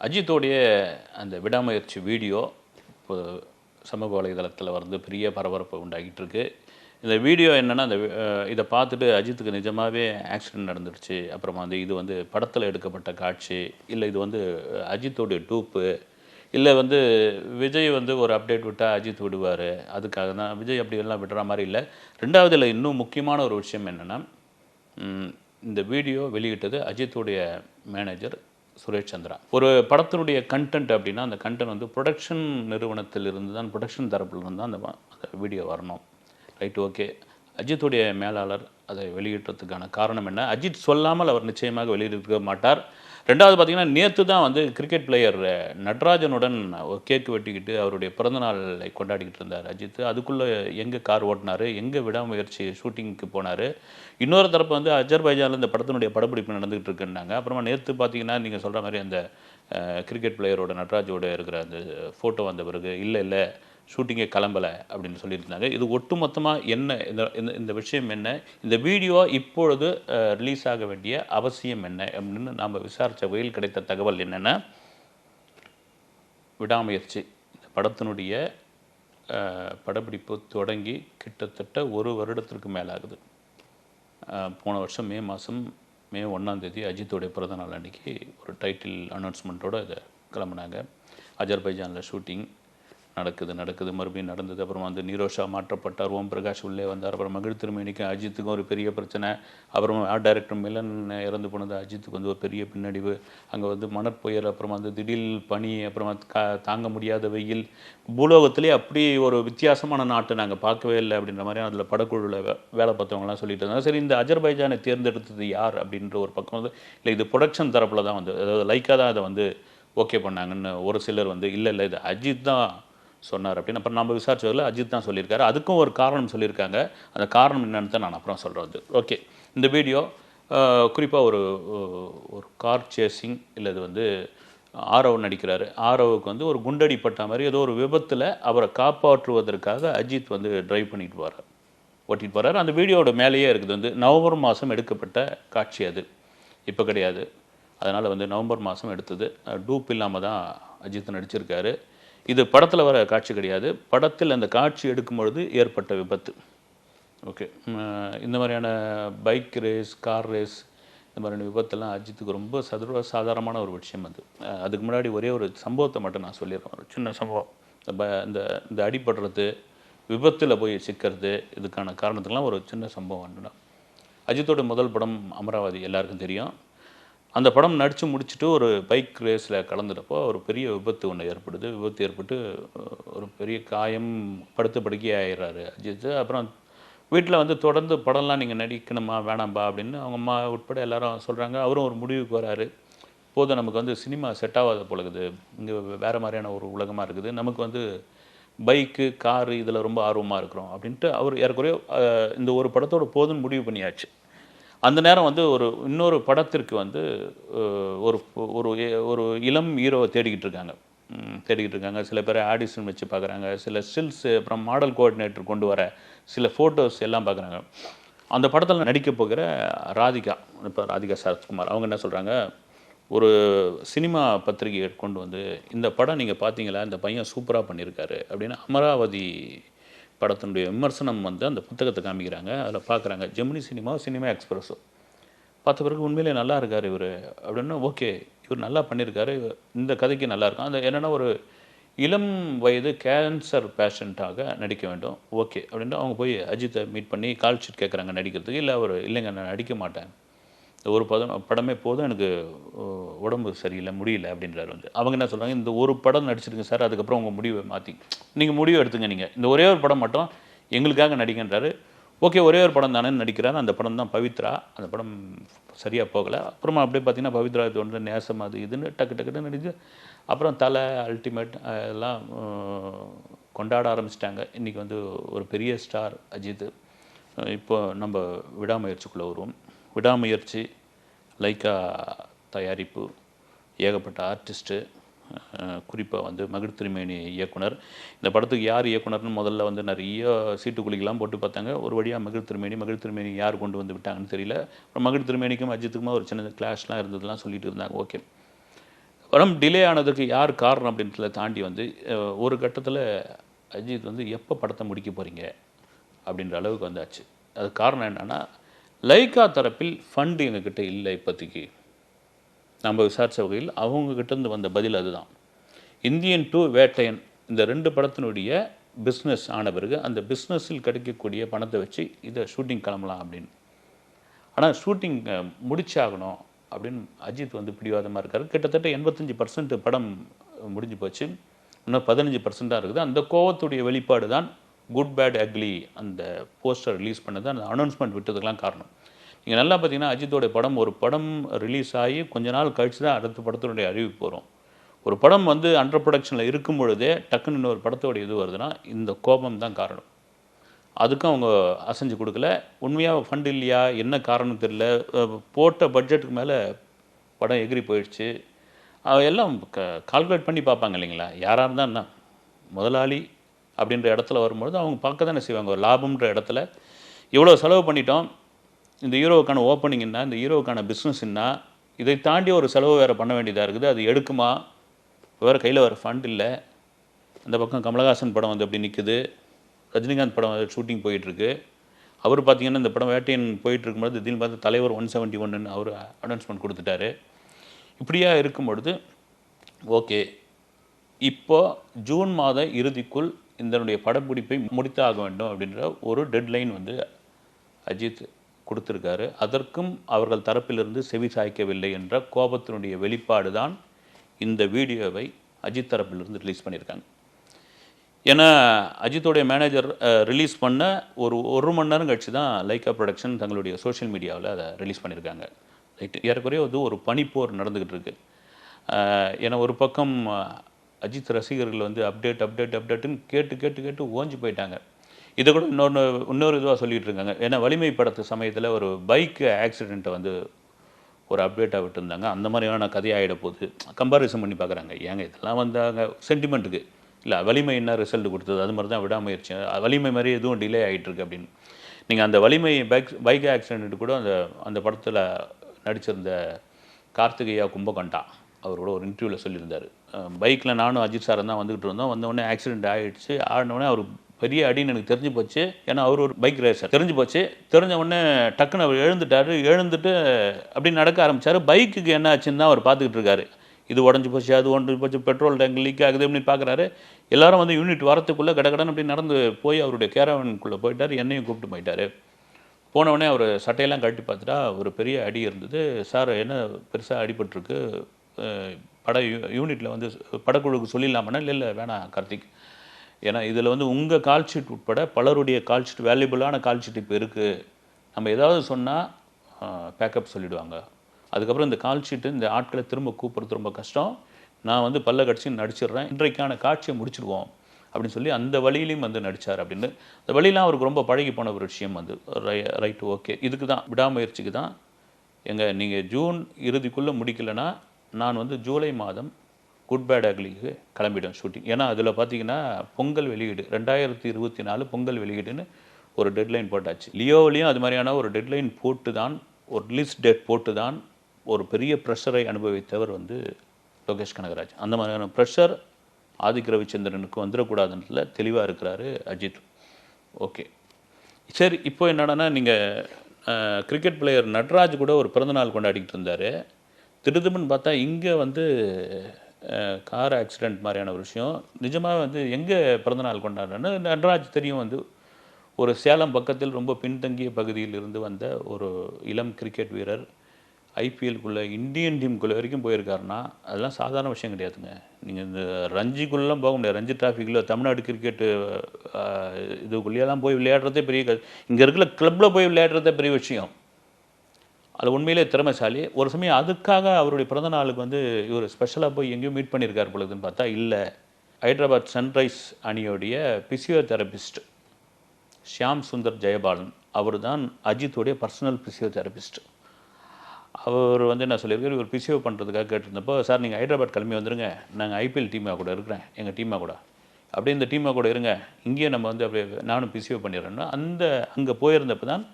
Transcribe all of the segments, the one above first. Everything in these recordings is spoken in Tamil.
அஜித்தோடைய அந்த விடாமுயற்சி வீடியோ இப்போ சமூக வலைதளத்தில் வந்து பெரிய பரபரப்பை உண்டாகிட்டு இருக்கு இந்த வீடியோ என்னென்னா அந்த இதை பார்த்துட்டு அஜித்துக்கு நிஜமாகவே ஆக்சிடென்ட் நடந்துடுச்சு அப்புறமா வந்து இது வந்து படத்தில் எடுக்கப்பட்ட காட்சி இல்லை இது வந்து அஜித்தோடைய டூப்பு இல்லை வந்து விஜய் வந்து ஒரு அப்டேட் விட்டால் அஜித் விடுவார். அதுக்காக தான் விஜய் அப்படி எல்லாம் விடுற மாதிரி இல்லை. ரெண்டாவது இல்லை இன்னும் முக்கியமான ஒரு விஷயம் என்னென்னா இந்த வீடியோ வெளியிட்டது அஜித்துடைய மேனேஜர் சுரேஷ் சந்திரா ஒரு படத்தினுடைய கண்டென்ட் அப்படின்னா அந்த கண்டென்ட் வந்து ப்ரொடக்ஷன் நிறுவனத்திலிருந்து தான் ப்ரொடக்ஷன் தரப்பிலிருந்து தான் அந்த அந்த வீடியோ வரணும். ரைட் ஓகே அஜித்துடைய மேலாளர் அதை வெளியிட்டதுக்கான காரணம் என்ன? அஜித் சொல்லாமல் அவர் நிச்சயமாக வெளியிட்டிருக்க மாட்டார். ரெண்டாவது பார்த்தீங்கன்னா நேற்று தான் வந்து கிரிக்கெட் பிளேயர் நட்ராஜனுடன் கேக்கு வெட்டிக்கிட்டு அவருடைய பிறந்தநாளை கொண்டாடிக்கிட்டு இருந்தார் அஜித். அதுக்குள்ளே எங்கே கார் ஓட்டினார் எங்கே விடாமுயற்சி ஷூட்டிங்க்கு போனார். இன்னொரு தரப்பு வந்து அஜர்பைஜானில் இந்த படத்தினுடைய படப்பிடிப்பு நடந்துகிட்டு இருக்குன்னாங்க. அப்புறமா நேற்று பார்த்தீங்கன்னா நீங்கள் சொல்கிற மாதிரி அந்த கிரிக்கெட் பிளேயரோட நட்ராஜோட இருக்கிற அந்த ஃபோட்டோ வந்த பிறகு இல்லை இல்லை ஷூட்டிங்கே கிளம்பலை அப்படின்னு சொல்லியிருந்தாங்க. இது ஒட்டுமொத்தமாக என்ன இந்த இந்த இந்த விஷயம் என்ன இந்த வீடியோ இப்பொழுது ரிலீஸ் ஆக வேண்டிய அவசியம் என்ன அப்படின்னு நாம் விசாரித்த வகையில் கிடைத்த தகவல் என்னென்னா விடாமுயற்சி. இந்த படத்தினுடைய படப்பிடிப்பு தொடங்கி கிட்டத்தட்ட ஒரு வருடத்திற்கு மேலாகுது. போன வருஷம் மே மாதம் மே ஒன்றாந்தேதி அஜித்துடைய அஜித்தோடைய பிறந்தநாள் அன்றைக்கி ஒரு டைட்டில் அனௌன்ஸ்மெண்ட்டோட இதை கிளம்புனாங்க. அஜர்பைஜானில் ஷூட்டிங் நடக்குது நடக்குது மறுபடியும் நடந்தது. அப்புறம் வந்து நீரோஷா மாற்றப்பட்டார் ஓம் பிரகாஷ் உள்ளே வந்தார். அப்புறம் மகிழ் திருமேனிக்கும் அஜித்துக்கும் ஒரு பெரிய பிரச்சனை. அப்புறம் ஆர்ட் டைரக்டர் மிலன் இறந்து போனது அஜித்துக்கு வந்து ஒரு பெரிய பின்னடைவு. அங்கே வந்து மணற்புயல் அப்புறம் வந்து திடீர் பனி அப்புறம் கா தாங்க முடியாத வெயில். பூலோகத்திலே அப்படி ஒரு வித்தியாசமான நாட்டை நாங்கள் பார்க்கவே இல்லை அப்படின்ற மாதிரி அதில் படக்குழுவில் வே- வேலை பார்த்தவங்கலாம் சொல்லிட்டு இருந்தாங்க. சரி இந்த அஜர்பைஜானை தேர்ந்தெடுத்தது யார் அப்படின்ற ஒரு பக்கம் வந்து இல்லை இது ப்ரொடக்ஷன் தரப்பில் தான் வந்து அதாவது லைக்காக தான் அதை வந்து ஓகே பண்ணாங்கன்னு ஒரு சிலர் வந்து இல்லை இல்லை இது அஜித் தான் சொன்னார் அப்படின்னு. அப்புறம் நம்ம விசாரிச்சதில் அஜித் தான் சொல்லியிருக்காரு. அதுக்கும் ஒரு காரணம் சொல்லியிருக்காங்க. அந்த காரணம் என்னன்னு தான் நான் அப்புறம் சொல்கிறது ஓகே. இந்த வீடியோ குறிப்பாக ஒரு ஒரு கார் சேசிங் இல்லை இது வந்து ஆரவ் நடிக்கிறாரு. ஆரவுக்கு வந்து ஒரு குண்டடிப்பட்ட மாதிரி ஏதோ ஒரு விபத்தில் அவரை காப்பாற்றுவதற்காக அஜித் வந்து ட்ரைவ் பண்ணிட்டு போகிறார் ஓட்டிட்டு போகிறார் அந்த வீடியோவோட மேலேயே இருக்குது வந்து நவம்பர் மாதம் எடுக்கப்பட்ட காட்சி அது. இப்போ கிடையாது. அதனால் வந்து நவம்பர் மாதம் எடுத்தது. டூப் இல்லாமல் தான் அஜித் நடிச்சிருக்காரு. இது படத்தில் வர காட்சி கிடையாது. படத்தில் அந்த காட்சி எடுக்கும் பொழுது ஏற்பட்ட விபத்து. ஓகே. இந்த மாதிரியான பைக் ரேஸ் கார் ரேஸ் இந்த மாதிரியான விபத்தெல்லாம் அஜித்துக்கு ரொம்ப சதுர சாதாரணமான ஒரு விஷயம் அது. அதுக்கு முன்னாடி ஒரே ஒரு சம்பவத்தை மட்டும் நான் சொல்லிடுறேன். ஒரு சின்ன சம்பவம். இந்த ப- இந்த இந்த அடிபடுறது விபத்தில் போய் சிக்கிறது இதுக்கான காரணத்துக்கெல்லாம் ஒரு சின்ன சம்பவம் என்னென்னா அஜித்தோட முதல் படம் அமராவதி எல்லாருக்கும் தெரியும். அந்த படம் நடித்து முடிச்சுட்டு ஒரு பைக் ரேஸில் கலந்துட்டப்போ ஒரு பெரிய விபத்து ஒன்று ஏற்படுது. விபத்து ஏற்பட்டு ஒரு பெரிய காயம் படுத்து படுக்கை ஆயிடுறாரு அஜித். அப்புறம் வீட்டில் வந்து தொடர்ந்து படம்லாம் நீங்கள் நடிக்கணுமா வேணாம்பா அப்படின்னு அவங்க அம்மா உட்பட எல்லாரும் சொல்கிறாங்க அவரும் ஒரு முடிவுக்கு வராரு. போதும் நமக்கு வந்து சினிமா செட் ஆகாத போலகுது இங்கே வேறு மாதிரியான ஒரு உலகமாக இருக்குது. நமக்கு வந்து பைக்கு காரு இதில் ரொம்ப ஆர்வமாக இருக்கிறோம் அப்படின்ட்டு அவர் ஏறக்குறைய இந்த ஒரு படத்தோட போதும்னு முடிவு பண்ணியாச்சு. அந்த நேரம் வந்து ஒரு இன்னொரு படத்திற்கு வந்து ஒரு ஒரு ஒரு இளம் ஹீரோவை தேடிக்கிட்டு இருக்காங்க. தேடிக்கிட்டு இருக்காங்க. சில பேர் ஆடிஷன் வச்சு பார்க்குறாங்க சில ஸ்டில்ஸ் அப்புறம் மாடல் கோஆர்டினேட்டர் கொண்டு வர சில ஃபோட்டோஸ் எல்லாம் பார்க்குறாங்க அந்த படத்தில் நடிக்க போகிற ராதிகா இப்போ ராதிகா சரத்குமார் அவங்க என்ன சொல்கிறாங்க ஒரு சினிமா பத்திரிகையை கொண்டு வந்து இந்த படம் நீங்கள் பார்த்தீங்களா இந்த பையன் சூப்பராக பண்ணியிருக்காரு அப்படின்னு அமராவதி படத்தினுடைய விமர்சனம் வந்து அந்த புத்தகத்தை காமிக்கிறாங்க. அதில் பார்க்குறாங்க ஜெமினி சினிமா சினிமா எக்ஸ்பிரஸோ. பார்த்த பிறகு உண்மையிலே நல்லா இருக்கார் இவர். அப்படின்னா ஓகே இவர் நல்லா பண்ணியிருக்காரு. இந்த கதைக்கு நல்லா இருக்கும். அந்த என்னென்னா ஒரு இளம் வயது கேன்சர் பேஷண்ட்டாக நடிக்க வேண்டும். ஓகே அப்படின்ட்டு அவங்க போய் அஜித்தை மீட் பண்ணி கால் ஷீட் கேட்குறாங்க நடிக்கிறதுக்கு. இல்லை அவர் இல்லைங்க நான் நடிக்க மாட்டேன். ஒரு படம் படமே போதும் எனக்கு உடம்பு சரியில்லை முடியல அப்படின்றாரு வந்து. அவங்க என்ன சொல்கிறாங்க இந்த ஒரு படம் நடிச்சிருங்க சார் அதுக்கப்புறம் உங்கள் முடிவை மாற்றி நீங்கள் முடிவு எடுத்துங்க நீங்கள் இந்த ஒரே ஒரு படம் மட்டும் எங்களுக்காக நடிக்கின்றாரு ஓகே ஒரே ஒரு படம் தானே நடிக்கிறார். அந்த படம் தான் பவித்ரா. அந்த படம் சரியாக போகலை. அப்புறமா அப்படியே பார்த்தீங்கன்னா பவித்ரா இது ஒன்று நேசம் அது இதுன்னு டக்கு டக்குன்னு நடிச்சு அப்புறம் தலை அல்டிமேட் எல்லாம் கொண்டாட ஆரம்பிச்சிட்டாங்க. இன்றைக்கி வந்து ஒரு பெரிய ஸ்டார் அஜித் இப்போ நம்ம விடாமுயற்சிக்குள்ளே வருவோம். விடாமுயற்சி லைக்கா தயாரிப்பு ஏகப்பட்ட ஆர்டிஸ்ட்டு குறிப்பாக வந்து மகிழ் திருமேனி இயக்குனர். இந்த படத்துக்கு யார் இயக்குனர்னு முதல்ல வந்து நிறைய சீட்டுக்குழிக்கெல்லாம் போட்டு பார்த்தாங்க. ஒரு வழியாக மகிழ் திருமேனி மகிழ் திருமேனி யார் கொண்டு வந்து விட்டாங்கன்னு தெரியல. அப்புறம் மகிழ் திருமேனிக்கும் அஜித்துக்குமா ஒரு சின்ன கிளாஷ்லாம் இருந்ததுலாம் சொல்லிட்டு இருந்தாங்க. ஓகே. படம் டிலே ஆனதுக்கு யார் காரணம் அப்படின்றத தாண்டி வந்து ஒரு கட்டத்தில் அஜித் வந்து எப்போ படத்தை முடிக்க போகிறீங்க அப்படின்ற அளவுக்கு வந்தாச்சு. அது காரணம் என்னென்னா லைக்கா தரப்பில் ஃபண்டு எங்ககிட்ட இல்லை இப்போதைக்கு. நம்ம விசாரித்த வகையில் அவங்கக்கிட்டேருந்து வந்த பதில் அதுதான். இந்தியன் டூ வேட்டையன் இந்த ரெண்டு படத்தினுடைய பிஸ்னஸ் ஆன பிறகு அந்த பிஸ்னஸில் கிடைக்கக்கூடிய பணத்தை வச்சு இதை ஷூட்டிங் கிளம்பலாம் அப்படின்னு. ஆனால் ஷூட்டிங் முடிச்சாகணும் அப்படின்னு அஜித் வந்து பிடிவாதமாக இருக்கார். கிட்டத்தட்ட எண்பத்தஞ்சு பர்சன்ட் படம் முடிஞ்சு போச்சு. இன்னும் பதினஞ்சு பர்சன்ட்டாக இருக்குது. அந்த கோவத்துடைய வெளிப்பாடு தான் குட் பேட் அக்லி அந்த போஸ்டர் ரிலீஸ் பண்ணது அந்த அனௌன்ஸ்மெண்ட் விட்டதுக்கெலாம் காரணம். நீங்கள் நல்லா பார்த்தீங்கன்னா அஜித்தோட படம் ஒரு படம் ரிலீஸ் ஆகி கொஞ்ச நாள் கழிச்சு தான் அடுத்த படத்தினுடைய அறிவிப்பு வரும். ஒரு படம் வந்து அண்டர் ப்ரொடக்ஷனில் இருக்கும் பொழுதே டக்குன்னு இன்னொரு படத்தோடைய இது வருதுன்னா இந்த கோபம் தான் காரணம். அதுக்கும் அவங்க அசைஞ்சு கொடுக்கல. உண்மையாக ஃபண்ட் இல்லையா? என்ன காரணம் தெரில போட்ட பட்ஜெட்டுக்கு மேலே படம் எகிரி போயிடுச்சு. எல்லாம் க கால்குலேட் பண்ணி பார்ப்பாங்க இல்லைங்களா? யாராக இருந்தால் என்ன? முதலாளி அப்படின்ற இடத்துல வரும்பொழுது அவங்க பார்க்க தானே செய்வாங்க. ஒரு லாபம்ன்ற இடத்துல இவ்வளோ செலவு பண்ணிட்டோம். இந்த ஹீரோவுக்கான ஓப்பனிங் என்ன? இந்த ஹீரோவுக்கான பிஸ்னஸ் என்ன? இதை தாண்டி ஒரு செலவு வேறு பண்ண வேண்டியதாக இருக்குது. அது எடுக்குமா? வேறு கையில் வேறு ஃபண்ட் இல்லை. அந்த பக்கம் கமலஹாசன் படம் வந்து அப்படி நிற்குது ரஜினிகாந்த் படம் ஷூட்டிங் போயிட்டுருக்கு. அவர் பார்த்திங்கன்னா இந்த படம் வேட்டையன் போயிட்டுருக்கும்போது திடீர்னு பார்த்து தலைவர் ஒன் செவன்ட்டி ஒன்னு அவர் அனௌன்ஸ்மெண்ட் கொடுத்துட்டாரு. இப்படியா இருக்கும் பொழுது ஓகே இப்போது ஜூன் மாத இறுதிக்குள் இதனுடைய படப்பிடிப்பை முடித்தாக வேண்டும் அப்படின்ற ஒரு டெட்லைன் வந்து அஜித் கொடுத்துருக்காரு. அதற்கும் அவர்கள் தரப்பிலிருந்து செவி சாய்க்கவில்லை என்ற கோபத்தினுடைய வெளிப்பாடு தான் இந்த வீடியோவை அஜித் தரப்பிலிருந்து ரிலீஸ் பண்ணியிருக்காங்க. ஏன்னா அஜித்தோடைய மேனேஜர் ரிலீஸ் பண்ண ஒரு ஒரு மணி நேரம் கழிச்சு தான் லைக்கா ப்ரொடக்ஷன் தங்களுடைய சோஷியல் மீடியாவில் அதை ரிலீஸ் பண்ணியிருக்காங்க. ரைட்டு ஏறக்குறைய வந்து ஒரு பனிப்போர் நடந்துக்கிட்டு இருக்குது ஏன்னா ஒரு பக்கம் அஜித் ரசிகர்கள் வந்து அப்டேட் அப்டேட் அப்டேட்டுன்னு கேட்டு கேட்டு கேட்டு ஓஞ்சு போயிட்டாங்க. இதை கூட இன்னொன்று இன்னொரு இதுவாக சொல்லிகிட்டு இருக்காங்க. ஏன்னா வலிமை படத்து சமயத்தில் ஒரு பைக்கு ஆக்சிடெண்ட்டை வந்து ஒரு அப்டேட்டாக விட்டுருந்தாங்க. அந்த மாதிரியான கதையாகிட போகுது. கம்பாரிசன் பண்ணி பார்க்குறாங்க ஏங்க இதெல்லாம் வந்தாங்க? சென்டிமெண்ட்டுக்கு இல்லை வலிமை என்ன ரிசல்ட் கொடுத்தது? அது மாதிரி தான் விடாமுயற்சி. வலிமை மாதிரி எதுவும் டிலே ஆகிட்டுருக்கு அப்படின்னு. நீங்கள் அந்த வலிமை பைக் பைக் ஆக்சிடென்ட் கூட அந்த அந்த படத்தில் நடிச்சிருந்த கார்த்திகேயா கும்பகண்டா அவரோட ஒரு இன்டர்வியூவில் சொல்லியிருந்தார். பைக்கில் நானும் அஜித் சாரும் தான் வந்துக்கிட்டு இருந்தோம். வந்தோடனே ஆக்சிடென்ட் ஆகிடுச்சு ஆடினோடனே அவர் பெரிய அடின்னு எனக்கு தெரிஞ்சு போச்சு. ஏன்னா அவர் ஒரு பைக் ரேசர் தெரிஞ்சு போச்சு. தெரிஞ்ச உடனே டக்குன்னு அவர் எழுந்துட்டாரு. எழுந்துட்டு அப்படி நடக்க ஆரம்பித்தார் பைக்குக்கு என்ன ஆச்சுன்னு தான் அவர் பார்த்துக்கிட்டு இருக்காரு. இது உடஞ்சி போச்சு அது உடஞ்சி போச்சு பெட்ரோல் டேங்க் லீக் ஆகுது அப்படின்னு பார்க்குறாரு. எல்லாரும் வந்து யூனிட் வரத்துக்குள்ளே கடகடன் அப்படி நடந்து போய் அவருடைய கேரவனுக்குள்ளே போயிட்டார். என்னையும் கூப்பிட்டு போயிட்டார். போன அவர் சட்டையெல்லாம் கழட்டி பார்த்துட்டா ஒரு பெரிய அடி இருந்தது. சார் என்ன பெருசாக அடிபட்டிருக்கு? பட யூனிட்டில் வந்து படக்குழுவுக்கு சொல்லிடலாமன்னா இல்லை இல்லை வேணாம் கார்த்திக். ஏன்னா இதில் வந்து உங்கள் கால் ஷீட் உட்பட பலருடைய கால் ஷீட் வேல்யூபிளான கால் ஷீட் இப்போ இருக்குது நம்ம ஏதாவது சொன்னால் பேக்கப் சொல்லிடுவாங்க. அதுக்கப்புறம் இந்த கால் ஷீட்டு இந்த ஆட்களை திரும்ப கூப்பிட்றது ரொம்ப கஷ்டம். நான் வந்து பல்ல கடிச்சு நடிச்சிடுறேன். இன்றைக்கான காட்சியை முடிச்சிடுவோம். அப்படின்னு சொல்லி அந்த வழியிலையும் வந்து நடித்தார் அப்படின்னு. அந்த வழியெலாம் அவருக்கு ரொம்ப பழகி போன ஒரு விஷயம் வந்து ரைட் ஓகே. இதுக்கு தான் விடாமுயற்சிக்கு தான். எங்கள் நீங்கள் ஜூன் இறுதிக்குள்ளே முடிக்கலைன்னா நான் வந்து ஜூலை மாதம் குட் பேட் அக்லிக்கு கிளம்பிடும் ஷூட்டிங். ஏன்னா அதில் பார்த்தீங்கன்னா பொங்கல் வெளியீடு ரெண்டாயிரத்தி இருபத்தி நாலு பொங்கல் வெளியீடுன்னு ஒரு டெட்லைன் போட்டாச்சு. லியோவிலையும் அது மாதிரியான ஒரு டெட்லைன் போட்டு தான் ஒரு ரிலீஸ் டேட் போட்டு தான் ஒரு பெரிய ப்ரெஷரை அனுபவித்தவர் வந்து லோகேஷ் கனகராஜ். அந்த மாதிரியான ப்ரெஷர் ஆதிக் ரவிச்சந்திரனுக்கு வந்துடக்கூடாதுன்றதுல தெளிவாக இருக்கிறாரு அஜித். ஓகே சரி இப்போ என்னடானா நீங்கள் கிரிக்கெட் பிளேயர் நட்ராஜ் கூட ஒரு பிறந்தநாள் கொண்டாடிக்கிட்டு இருந்தார். திருதுமுன்னு பார்த்தா இங்கே வந்து கார் ஆக்சிடெண்ட் மாதிரியான ஒரு விஷயம். நிஜமாக வந்து எங்கே பிறந்தநாள் கொண்டாடுறேன்னு நடராஜ் தெரியும் வந்து. ஒரு சேலம் பக்கத்தில் ரொம்ப பின்தங்கிய பகுதியில் இருந்து வந்த ஒரு இளம் கிரிக்கெட் வீரர் ஐபிஎல்குள்ளே இந்தியன் டீமுக்குள்ளே வரைக்கும் போயிருக்காருன்னா அதெல்லாம் சாதாரண விஷயம் கிடையாதுங்க. நீங்கள் இந்த ரஞ்சிக்குள்ளெலாம் போக முடியாது. ரஞ்சி டிராஃபிக்கில் தமிழ்நாடு கிரிக்கெட்டு இதுக்குள்ளேயெல்லாம் போய் விளையாடுறதே பெரிய இங்கே இருக்கிற கிளப்பில் போய் விளையாடுறதே பெரிய விஷயம். அது உண்மையிலே திறமைசாலி. ஒரு சமயம் அதுக்காக அவருடைய பிறந்த நாளுக்கு வந்து இவர் ஸ்பெஷலாக போய் எங்கேயும் மீட் பண்ணியிருக்கார் பொழுதுன்னு பார்த்தா இல்லை. ஹைதராபாத் சன்ரைஸ் அணியோடைய பிசியோதெரபிஸ்ட் ஷியாம் சுந்தர் ஜெயபாலன் அவர் தான் அஜித்துடைய பர்சனல் பிசியோதெரபிஸ்ட் அவர் வந்து என்ன சொல்லியிருக்காரு இவர் பிசிஓ பண்ணுறதுக்காக கேட்டிருந்தப்போ சார் நீங்கள் ஹைதராபாத் கிளம்பி வந்துருங்க. நாங்கள் ஐபிஎல் டீமாக கூட இருக்கிறேன். எங்கள் டீமாக கூட. அப்படியே இந்த டீமாக கூட இருங்க. இங்கேயே நம்ம வந்து அப்படியே நானும் பிசிஓ பண்ணிடுறேன்னா. அந்த அங்கே போயிருந்தப்போ தான்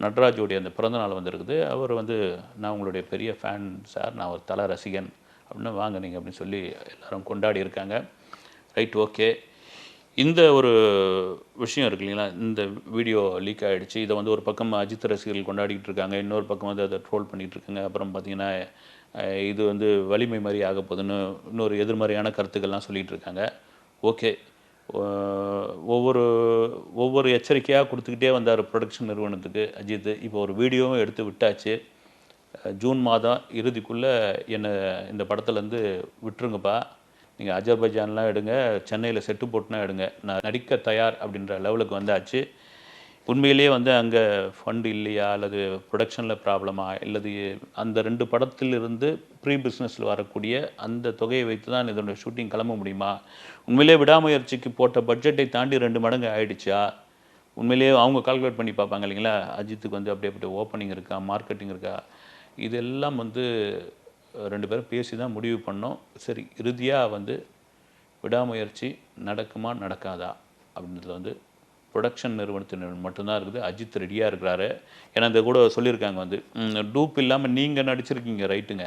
நட்ராஜோடைய அந்த பிறந்தநாள் வந்திருக்குது. அவர் வந்து நான் உங்களுடைய பெரிய ஃபேன் சார் நான் ஒரு தலை ரசிகன். அப்படின்னு வாங்க நீங்கள் அப்படின்னு சொல்லி எல்லோரும் கொண்டாடி இருக்காங்க. Right okay. இந்த ஒரு விஷயம் இருக்கு இல்லைங்களா? இந்த வீடியோ லீக் ஆகிடுச்சு இதை வந்து ஒரு பக்கம் அஜித் ரசிகர்கள் கொண்டாடிட்டு இருக்காங்க. இன்னொரு பக்கம் வந்து அதை ட்ரோல் பண்ணிகிட்டு இருக்காங்க. அப்புறம் பார்த்தீங்கன்னா இது வந்து வலிமை மாதிரி ஆக போகுதுன்னு இன்னொரு எதிர்மறையான கருத்துக்கள்லாம் சொல்லிகிட்டு இருக்காங்க. ஓகே. ஒவ்வொரு ஒவ்வொரு எச்சரிக்கையாக கொடுத்துக்கிட்டே வந்தார் ப்ரொடக்ஷன் நிறுவனத்துக்கு அஜித். இப்போ ஒரு வீடியோவும் எடுத்து விட்டாச்சு. ஜூன் மாதம் இறுதிக்குள்ளே என்னை இந்த படத்துலேருந்து விட்டுருங்கப்பா. நீங்கள் அஜர்பைஜான்லாம் எடுங்க சென்னையில் செட்டு போட்டுனா எடுங்க. நான் நடிக்க தயார் அப்படின்ற லெவலுக்கு வந்தாச்சு. உண்மையிலேயே வந்து அங்கே ஃபண்ட் இல்லையா? அல்லது ப்ரொடக்ஷனில் ப்ராப்ளமா இல்லது அந்த ரெண்டு படத்திலிருந்து ப்ரீ பிஸ்னஸில் வரக்கூடிய அந்த தொகையை வைத்து தான் இதோட ஷூட்டிங் கிளம்ப முடியுமா? உண்மையிலேயே விடாமுயற்சிக்கு போட்ட பட்ஜெட்டை தாண்டி ரெண்டு மடங்கு ஆயிடுச்சா? உண்மையிலேயே அவங்க கால்குலேட் பண்ணி பார்ப்பாங்க இல்லைங்களா? அஜித்துக்கு வந்து அப்படி அப்படி ஓப்பனிங் இருக்கா? மார்க்கெட்டிங் இருக்கா? இதெல்லாம் வந்து ரெண்டு பேரும் பேசி தான் முடிவு பண்ணோம். சரி இறுதியாக வந்து விடாமுயற்சி நடக்குமா நடக்காதா? அப்படின்றதுல வந்து ப்ரொடக்ஷன் நிறுவனத்தினர் மட்டும்தான் இருக்குது. அஜித் ரெடியாக இருக்கிறாரு. ஏன்னா இந்த கூட சொல்லியிருக்காங்க வந்து டூப் இல்லாமல் நீங்கள் நடிச்சிருக்கீங்க ரைட்டுங்க.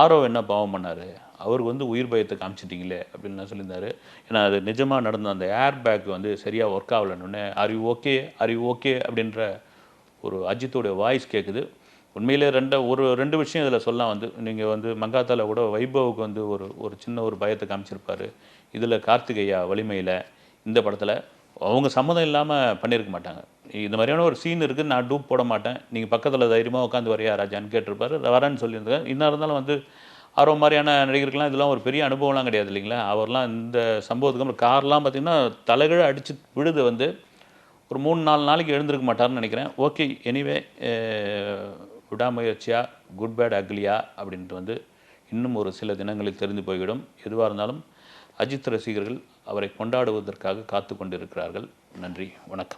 ஆரோ என்ன பாவம் பண்ணார்? அவருக்கு வந்து உயிர் பயத்தை காமிச்சிட்டிங்களே அப்படின்னு நான் சொல்லியிருந்தாரு. ஏன்னா அது நிஜமாக நடந்த அந்த ஏர் பேக் வந்து சரியாக work ஆகலன்னு are you okay are you okay அப்படின்ற ஒரு அஜித்தோடைய வாய்ஸ் கேட்குது உண்மையிலே ரெண்ட ஒரு ரெண்டு விஷயம் இதில் சொல்லலாம் வந்து. நீங்கள் வந்து மங்காத்தால கூட வைபவுக்கு வந்து ஒரு ஒரு சின்ன ஒரு பயத்தை காமிச்சிருப்பார். இதில் கார்த்திகையா வலிமையில் இந்த படத்தில் அவங்க சம்மதம் இல்லாமல் பண்ணியிருக்க மாட்டாங்க. இந்த மாதிரியான ஒரு சீன் இருக்குது நான் டூப் போட மாட்டேன். நீங்கள் பக்கத்தில் தைரியமாக உட்காந்து வரையா ராஜான்னு கேட்டிருப்பாரு. வரேன்னு சொல்லியிருந்தேன். இன்னும் இருந்தாலும் வந்து ஆர்வம் மாதிரியான நடிகர்கள்லாம் இதெல்லாம் ஒரு பெரிய அனுபவம்லாம் கிடையாது இல்லைங்களா? அவர்லாம் இந்த சம்பவத்துக்கு அப்புறம் கார்லாம் பார்த்திங்கன்னா தலைகீழ அடித்து விழுது வந்து ஒரு மூணு நாலு நாளைக்கு எழுந்திருக்க மாட்டார்னு நினைக்கிறேன். ஓகே எனிவே விடாமுயற்சியா குட் பேட் அக்லியா அப்படின்ட்டு வந்து இன்னும் ஒரு சில தினங்களில் தெரிந்து போய்விடும். எதுவாக இருந்தாலும் அஜித் ரசிகர்கள் அவரை கொண்டாடுவதற்காக காத்து கொண்டிருக்கிறார்கள் நன்றி வணக்கம்.